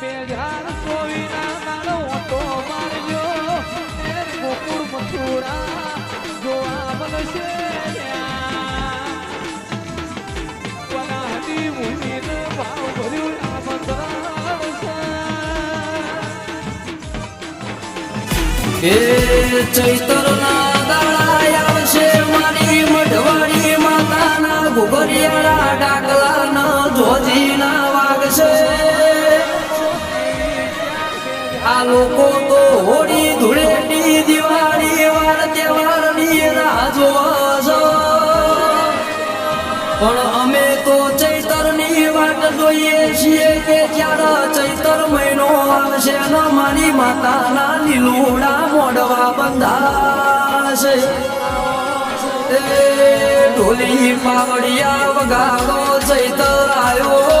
বেজার কই না আমার অত মারজো এর মুকুর মথুরা জোয়া বলছে વનાહતી મુનિનો ભાવ ભર્યું આમંત્રણ એ ચૈતર ના દાડા આવશે મારી મઢવાડી માતાના ઘુઘરિયાળા ડાકલા નો જોજી ના આ લોકો તો હોળી ધૂળેટી, દિવાળી વાર તહેવારની રાહ જોવા પણ અમે તો ચૈતરની વાટ જોઈએ છીએ કે જ્યારે ચૈતર મહિનો આવશે ને મારી માતાના લીલુડા મોડવા બંધાશે. ઢોલી પાવડિયા વગાડો, ચૈતર આવ્યો